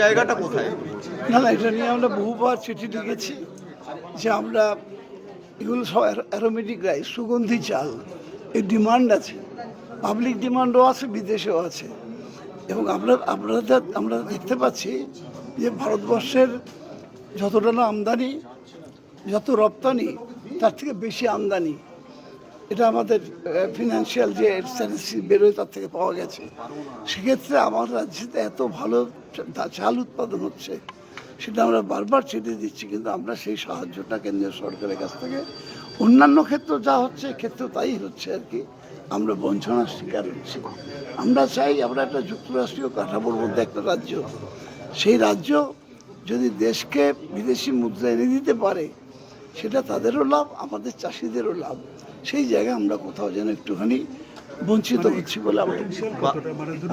জায়গাটা কোথায়? না না, এটা নিয়ে আমরা বহুবার চিঠি লিখেছি যে আমরা এগুলো সব অ্যারোমেটিক রাইস, সুগন্ধি চাল, এর ডিমান্ড আছে, পাবলিক ডিমান্ডও আছে, বিদেশেও আছে। এবং আমরা আমরা আমরা দেখতে পাচ্ছি যে ভারতবর্ষের যতটা না আমদানি, যত রপ্তানি, তার থেকে বেশি আমদানি। এটা আমাদের ফিনান্সিয়াল যে স্ট্যাটিস্টিক বেরোয় তার থেকে পাওয়া গেছে। সেক্ষেত্রে আমার রাজ্যেতে এত ভালো চাল উৎপাদন হচ্ছে, সেটা আমরা বারবার চিঠি দিচ্ছি, কিন্তু আমরা সেই সাহায্যটা কেন্দ্রীয় সরকারের কাছ থেকে। অন্যান্য ক্ষেত্র যা হচ্ছে ক্ষেত্রে তাই হচ্ছে আর কি। আমরা বঞ্চনার শিকার হচ্ছি। আমরা চাই আমরা একটা যুক্তরাষ্ট্রীয় কাঠামোর মধ্যে একটা রাজ্য। সেই রাজ্য যদি দেশকে বিদেশি মুদ্রা এনে দিতে পারে, সেটা তাদেরও লাভ, আমাদের চাষিদেরও লাভ। সেই জায়গায় আমরা কোথাও যেন একটুখানি বঞ্চিত হচ্ছি বলে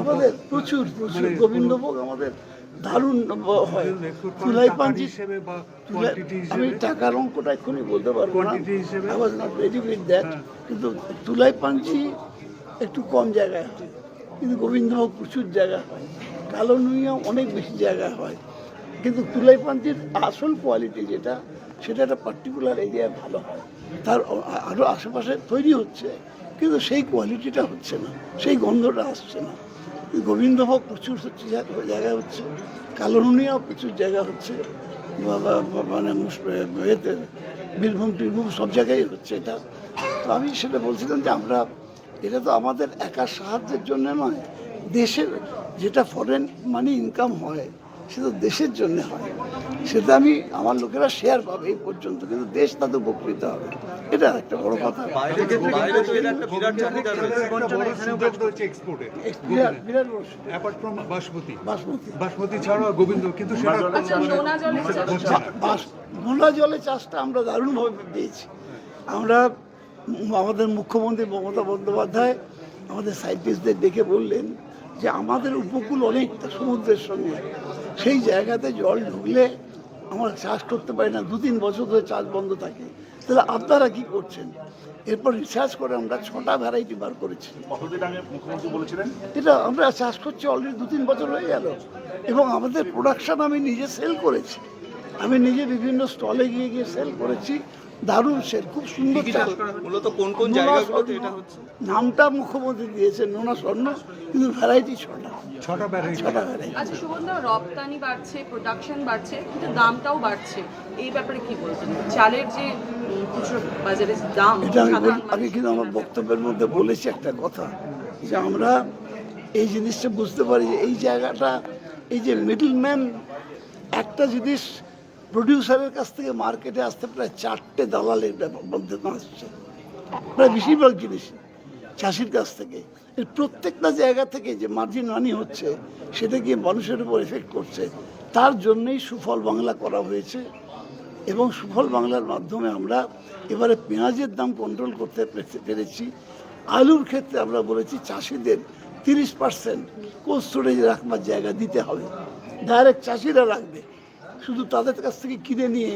আমাদের প্রচুর প্রচুর গোবিন্দভোগ আমাদের দারুণ হয়। তুলাই পাঞ্জি আমি টাকার অঙ্কটা এক্ষুনি বলতে পারব না। I was not ready with that কিন্তু তুলাই পাঞ্জি একটু কম জায়গায় হয়। কিন্তু গোবিন্দভোগ প্রচুর জায়গায় হয়। কালো নুইয়া অনেক বেশি জায়গা হয়। কিন্তু তুলাই পাঞ্জির আসল কোয়ালিটি যেটা সেটা একটা পার্টিকুলার এরিয়ায় ভালো হয়। তার আরও আশেপাশে তৈরি হচ্ছে, কিন্তু সেই কোয়ালিটিটা হচ্ছে না, সেই গন্ধটা আসছে না। গোবিন্দভোগ প্রচুর হচ্ছে জায়গা- হচ্ছে, কালোনুনিয়াও প্রচুর জায়গা হচ্ছে মানে এতে বীরভূম টিরভূম সব জায়গায় হচ্ছে এটা। তো আমি সেটা বলছিলাম যে আমরা, এটা তো আমাদের একা সাহায্যের জন্য নয়, দেশের যেটা ফরেন মানি ইনকাম হয়, সেটা দেশের জন্য হয়। সেটা আমি আমার লোকেরা শেয়ার পাবে এই পর্যন্ত কিন্তু দেশ তাদের উপকৃত হবে। এটা একটা বড় কথা। বাইরে বাইরে তো এর একটা বিরাট চাহিদা রয়েছে। এক্সপোর্টে বিরাট বিরাট বড় অ্যাপার্ট ফ্রম বাসমতি বাসমতি গোবিন্দ কিন্তু সেটা আচ্ছা নোনা জলে নোনা চাষটা আমরা দারুণভাবে পেয়েছি। আমরা আমাদের মুখ্যমন্ত্রী মমতা বন্দ্যোপাধ্যায় আমাদের সাইন্টিস্টদের ডেকে বললেন যে আমাদের উপকূল অনেকটা সমুদ্রের সঙ্গে। সেই জায়গাতে জল ঢুকলে আমরা চাষ করতে পারি না দু তিন বছর ধরে চাষ বন্ধ থাকে। তাহলে আপনারা কি করছেন? এরপর রিসার্চ করে আমরা ছটা ভ্যারাইটি বার করেছি। এটা আমরা চাষ করছি অলরেডি দু তিন বছর হয়ে গেল। এবং আমাদের প্রোডাকশন আমি নিজে সেল করেছি। আমি নিজে বিভিন্ন স্টলে গিয়ে গিয়ে সেল করেছি। দারুণ সেল খুব সুন্দর চাল। মূলত কোন কোন জায়গাগুলোতে এটা হচ্ছে? নামটা মুখ্যমন্ত্রী দিয়েছেন নোনা স্বর্ণ কিন্তু ভ্যারাইটি ছটা। ছটা ভ্যারাইটি ছটা ভ্যারাইটি আচ্ছা সুগন্ধা রপ্তানি বাড়ছে প্রোডাকশন বাড়ছে কিন্তু দামটাও বাড়ছে। এই ব্যাপারে কি বলছেন চালের যে খুচরো বাজারে দাম আমি কিন্তু আমার বক্তব্যের মধ্যে বলেছি একটা কথা যে আমরা এই জিনিসটা বুঝতে পারি যে এই জায়গাটা এই যে মিডলম্যান একটা জিনিস প্রডিউসারের কাছ থেকে মার্কেটে আসতে প্রায় চারটে দালালের ব্যাপার মধ্যে আসছে। প্রায় বেশিরভাগ জিনিস চাষির কাছ থেকে। এর প্রত্যেকটা জায়গা থেকে যে মার্জিন মানি হচ্ছে, সেটা গিয়ে মানুষের উপর এফেক্ট করছে। তার জন্যই সুফল বাংলা করা হয়েছে এবং সুফল বাংলার মাধ্যমে আমরা এবারে পেঁয়াজের দাম কন্ট্রোল করতে পেরেছি আলুর ক্ষেত্রে আমরা বলেছি চাষিদের তিরিশ পার্সেন্ট কোল্ড স্টোরেজে রাখবার জায়গা দিতে হবে। ডাইরেক্ট চাষিরা রাখবে। শুধু তাদের কাছ থেকে কিনে নিয়ে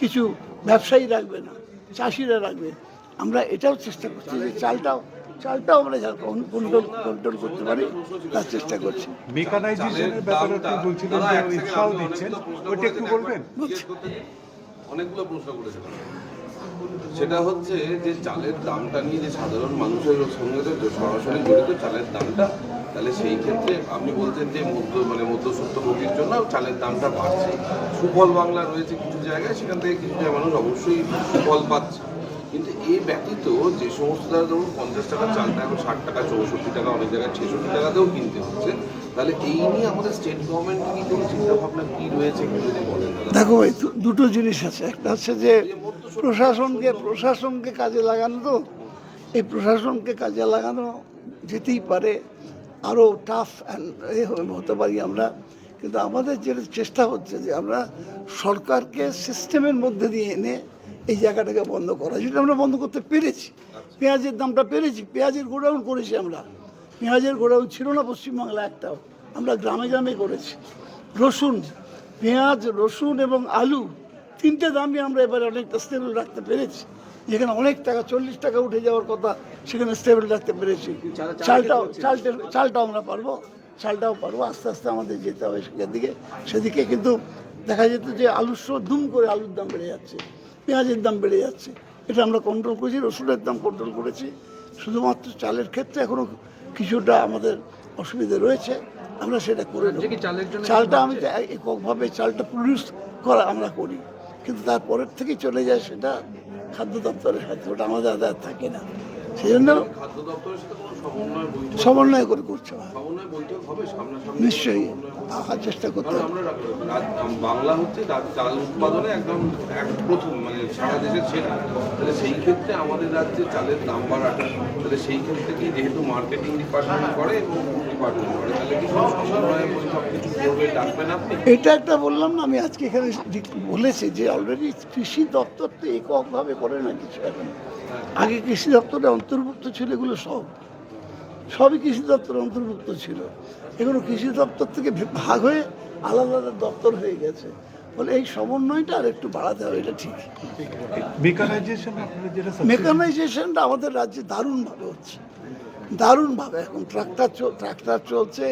কিছু ব্যবসায়ী রাখবে না চাষিরা রাখবে। আমরা এটাও চেষ্টা করছি যে চালটাও চালটাও আমরা কন্ট্রোল কন্ট্রোল করতে পারি তার চেষ্টা করছি। মেকানাইজেশনের ব্যাপারে আপনি বলছিলেন যে উৎসাহ দিচ্ছেন। ওইটা একটু বলবেন? অনেকগুলো প্রশ্ন করেছিলাম সেটা হচ্ছে যে চালের দামটা নিয়ে যে সাধারণ মানুষের সঙ্গে তো সরাসরি জড়িত চালের দামটা তাহলে সেই ক্ষেত্রে আপনি বলছেন যে মধ্য মানে মধ্যস্বত্বভোগীর জন্য চালের দামটা বাড়ছে। সুফল বাংলা রয়েছে কিছু জায়গায় সেখান থেকে কিছু জায়গায় মানুষ অবশ্যই সুফল পাচ্ছে। কিন্তু এই ব্যতীত যে সমস্ত দ্বারা ধরুন পঞ্চাশ টাকা চালটা এখন ষাট টাকা চৌষট্টি টাকা অনেক জায়গায় ছেষট্টি টাকাতেও কিনতে হচ্ছে। তাহলে এই নিয়ে আমাদের স্টেট গভর্নমেন্ট কি কোনো চিন্তা ভাবনা কি রয়েছে একটু যদি বলেন দেখো দু- দুটো জিনিস আছে। একটা হচ্ছে যে প্রশাসনকে প্রশাসনকে কাজে লাগানো তো। এই প্রশাসনকে কাজে লাগানো যেতেই পারে। আরও টাফ অ্যান্ড এ হতে পারি আমরা। কিন্তু আমাদের যে চেষ্টা হচ্ছে যে আমরা সরকারকে সিস্টেমের মধ্যে দিয়ে এনে এই জায়গাটাকে বন্ধ করা। যেটা আমরা বন্ধ করতে পেরেছি। পেঁয়াজের দামটা পেরেছি। পেঁয়াজের গোডাউন করেছি আমরা। পেঁয়াজের গোডাউন ছিল না পশ্চিমবাংলা একটাও। আমরা গ্রামে গ্রামে করেছি। রসুন, পেঁয়াজ, রসুন এবং আলু তিনটে দামই আমরা এবারে অনেকটা স্টেবল রাখতে পেরেছি। যেখানে অনেক টাকা চল্লিশ টাকা উঠে যাওয়ার কথা সেখানে স্টেবল রাখতে পেরেছি। চালটাও চালটা চালটাও আমরা পারব চালটাও পারব আস্তে আস্তে আমাদের যেতে হবে সেখান দিকে সেদিকে কিন্তু দেখা যেত যে আলুর সময় দুম করে আলুর দাম বেড়ে যাচ্ছে পেঁয়াজের দাম বেড়ে যাচ্ছে। এটা আমরা কন্ট্রোল করেছি রসুনের দাম কন্ট্রোল করেছি। শুধুমাত্র চালের ক্ষেত্রে এখনও কিছুটা আমাদের অসুবিধা রয়েছে আমরা সেটা করে নেব। চালটা আমি এককভাবে চালটা প্রডিউস করা আমরা করি। কিন্তু তারপরের থেকে চলে যায় সেটা খাদ্য দপ্তরের সাথে, ওটা আমাদের আদায় থাকে না। সেই জন্য সমন্বয় করে সামনাসামনি নিশ্চয়ই, আসার চেষ্টা করতে বাংলা হচ্ছে চাল উৎপাদনে একদম প্রথম মানে সারা দেশের সেরা তাহলে সেই ক্ষেত্রে আমাদের রাজ্যে চালের দাম বাড়াটা তাহলে সেই ক্ষেত্রে কি যেহেতু মার্কেটিং ডিপার্টমেন্ট করে এবং ডিপার্টমেন্ট করে তাহলে কি কোনো সমন্বয় কিছু করবে ডাকবেন আপনি? এটা একটা বললাম না আমি আজকে এখানে বলেছি যে অলরেডি কৃষি দপ্তর তো এককভাবে করে না কিছু এখন। আগে কৃষি দপ্তরে অন্তর্ভুক্ত ছিল এগুলো সব। সবই কৃষি দপ্তরে অন্তর্ভুক্ত ছিল। এগুলো কৃষি দপ্তর থেকে ভাগ হয়ে আলাদা আলাদা দপ্তর হয়ে গেছে। বলে এই সমন্বয়টা আর একটু বাড়াতে হবে এটা ঠিক। মেকানাইজেশনটা আমাদের রাজ্যে দারুণভাবে হচ্ছে। দারুণভাবে এখন ট্রাক্টর ট্রাক্টর চলছে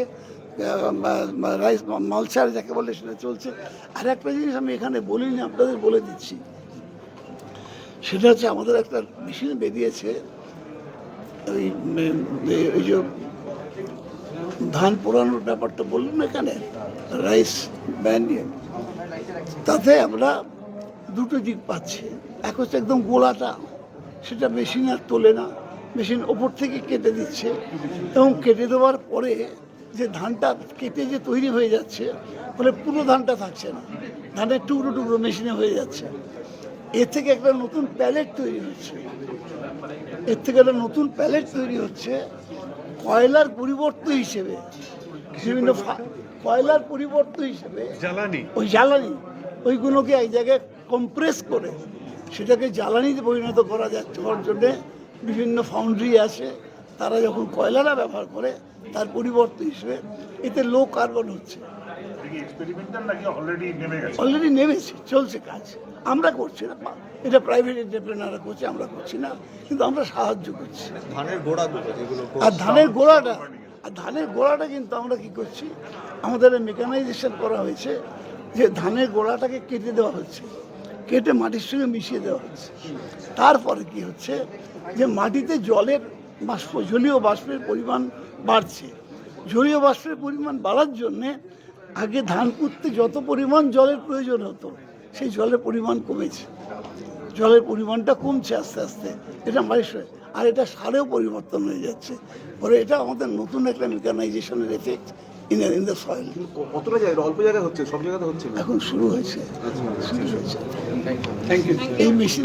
রাইস মালচার যাকে বলে সেটা চলছে। আর একটা জিনিস আমি এখানে বলিনি আপনাদের বলে দিচ্ছি। সেটা হচ্ছে আমাদের একটা মেশিন বেরিয়েছে ওই ওই যে ধান পোড়ানোর ব্যাপারটা বললাম এখানে? রাইস ব্যান্ডিং তাতে আমরা দুটো দিক পাচ্ছি। এক হচ্ছে একদম গোলাটা সেটা মেশিন আর তোলে না। মেশিন ওপর থেকে কেটে দিচ্ছে এবং কেটে দেওয়ার পরে যে ধানটা কেটে যে তৈরি হয়ে যাচ্ছে ফলে পুরো ধানটা থাকছে না। ধানের টুকরো টুকরো মেশিনে হয়ে যাচ্ছে। এর থেকে একটা নতুন প্যালেট তৈরি হচ্ছে। এর থেকে একটা নতুন প্যালেট তৈরি হচ্ছে কয়লার পরিবর্তন হিসেবে। বিভিন্ন কয়লার পরিবর্তন হিসেবে জ্বালানি। ওই জ্বালানি। ওইগুলোকে এক জায়গায় কম্প্রেস করে সেটাকে জ্বালানিতে পরিণত করা যাচ্ছে হওয়ার জন্যে বিভিন্ন ফাউন্ড্রি আছে। তারা যখন কয়লাটা ব্যবহার করে তার পরিবর্তন হিসেবে এতে লো কার্বন হচ্ছে। অলরেডি নেমে নেমেছে চলছে কাজ। আমরা করছি না। এটা প্রাইভেট এন্টারপ্রেনাররা করছে আমরা করছি না। কিন্তু আমরা সাহায্য করছি। ধানের গোড়া আর ধানের গোড়াটা আর ধানের গোড়াটা কিন্তু আমরা কি করছি? আমাদের মেকানাইজেশন করা হয়েছে। যে ধানের গোড়াটাকে কেটে দেওয়া হচ্ছে, কেটে মাটির সঙ্গে মিশিয়ে দেওয়া হচ্ছে। তারপরে কি হচ্ছে যে মাটিতে জলের বাষ্প, জলীয় বাষ্পের পরিমাণ বাড়ছে। জলীয় বাষ্পের পরিমাণ বাড়ার জন্যে আগে ধান পুঁততে যত পরিমাণ জলের প্রয়োজন হতো, সেই জলের পরিমাণ কমেছে। জলের পরিমাণটা কমছে আস্তে আস্তে, এটা মারিস আর এটা সারেও পরিবর্তন হয়ে যাচ্ছে। পরে এটা আমাদের নতুন একটা মেকানাইজেশনের effect in in the soil কতটা জায়গা? অল্প জায়গায় হচ্ছে সব জায়গাতে হচ্ছে। এখন শুরু হয়েছে। শুরু হয়েছে। এই মেশিন